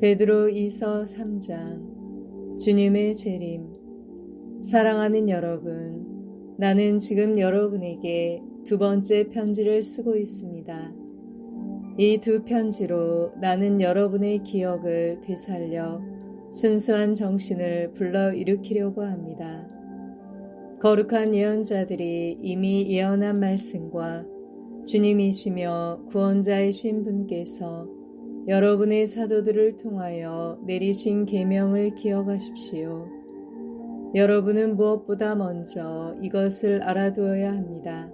베드로 이서 3장 주님의 재림 사랑하는 여러분 나는 지금 여러분에게 두 번째 편지를 쓰고 있습니다. 이 두 편지로 나는 여러분의 기억을 되살려 순수한 정신을 불러일으키려고 합니다. 거룩한 예언자들이 이미 예언한 말씀과 주님이시며 구원자이신 분께서 여러분의 사도들을 통하여 내리신 계명을 기억하십시오. 여러분은 무엇보다 먼저 이것을 알아두어야 합니다.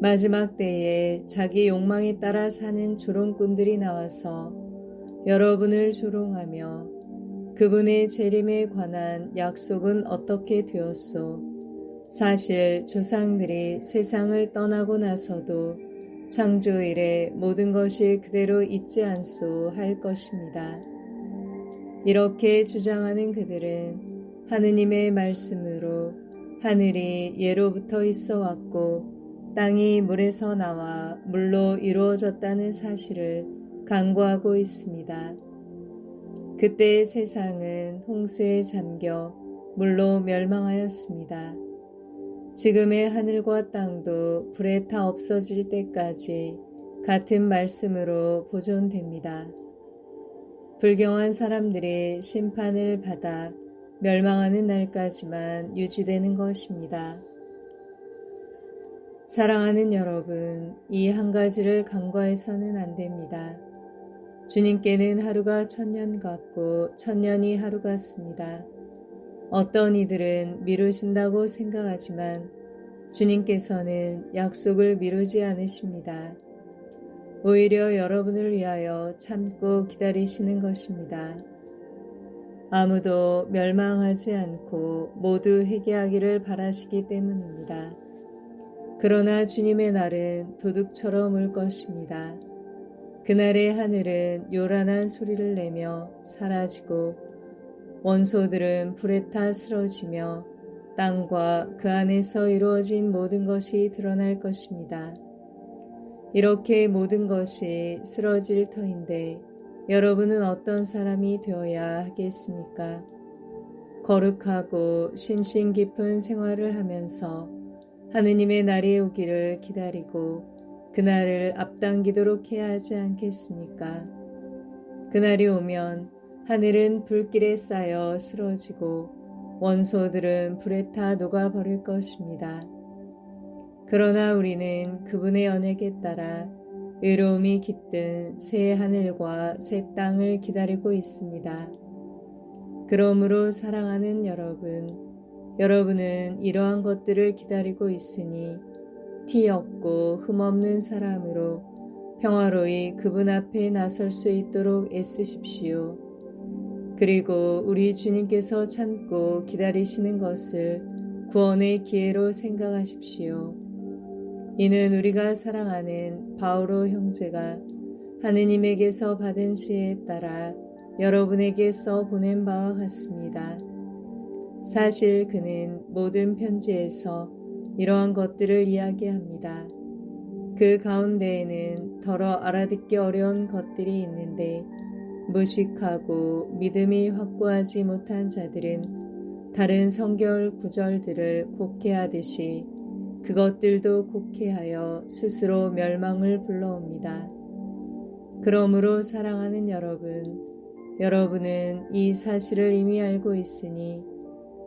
마지막 때에 자기 욕망에 따라 사는 조롱꾼들이 나와서 여러분을 조롱하며 그분의 재림에 관한 약속은 어떻게 되었소? 사실 조상들이 세상을 떠나고 나서도 창조 일에 모든 것이 그대로 있지 않소 할 것입니다. 이렇게 주장하는 그들은 하느님의 말씀으로 하늘이 예로부터 있어 왔고 땅이 물에서 나와 물로 이루어졌다는 사실을 강구하고 있습니다. 그때 세상은 홍수에 잠겨 물로 멸망하였습니다. 지금의 하늘과 땅도 불에 타 없어질 때까지 같은 말씀으로 보존됩니다. 불경한 사람들이 심판을 받아 멸망하는 날까지만 유지되는 것입니다. 사랑하는 여러분, 이 한 가지를 간과해서는 안 됩니다. 주님께는 하루가 천년 같고 천년이 하루 같습니다. 어떤 이들은 미루신다고 생각하지만 주님께서는 약속을 미루지 않으십니다. 오히려 여러분을 위하여 참고 기다리시는 것입니다. 아무도 멸망하지 않고 모두 회개하기를 바라시기 때문입니다. 그러나 주님의 날은 도둑처럼 올 것입니다. 그날의 하늘은 요란한 소리를 내며 사라지고 원소들은 불에 타 쓰러지며 땅과 그 안에서 이루어진 모든 것이 드러날 것입니다. 이렇게 모든 것이 쓰러질 터인데 여러분은 어떤 사람이 되어야 하겠습니까? 거룩하고 신신 깊은 생활을 하면서 하느님의 날이 오기를 기다리고 그날을 앞당기도록 해야 하지 않겠습니까? 그날이 오면 하늘은 불길에 쌓여 쓰러지고 원소들은 불에 타 녹아버릴 것입니다. 그러나 우리는 그분의 언약에 따라 의로움이 깃든 새 하늘과 새 땅을 기다리고 있습니다. 그러므로 사랑하는 여러분, 여러분은 이러한 것들을 기다리고 있으니 티 없고 흠 없는 사람으로 평화로이 그분 앞에 나설 수 있도록 애쓰십시오. 그리고 우리 주님께서 참고 기다리시는 것을 구원의 기회로 생각하십시오. 이는 우리가 사랑하는 바오로 형제가 하느님에게서 받은 지혜에 따라 여러분에게 써 보낸 바와 같습니다. 사실 그는 모든 편지에서 이러한 것들을 이야기합니다. 그 가운데에는 더러 알아듣기 어려운 것들이 있는데 무식하고 믿음이 확고하지 못한 자들은 다른 성결 구절들을 곡해하듯이 그것들도 곡해하여 스스로 멸망을 불러옵니다. 그러므로 사랑하는 여러분, 여러분은 이 사실을 이미 알고 있으니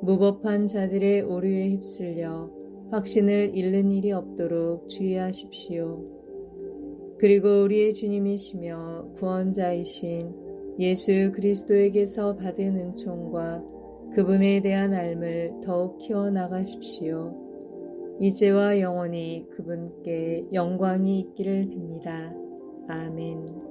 무법한 자들의 오류에 휩쓸려 확신을 잃는 일이 없도록 주의하십시오. 그리고 우리의 주님이시며 구원자이신 예수 그리스도에게서 받은 은총과 그분에 대한 알을 더욱 키워나가십시오. 이제와 영원히 그분께 영광이 있기를 빕니다. 아멘.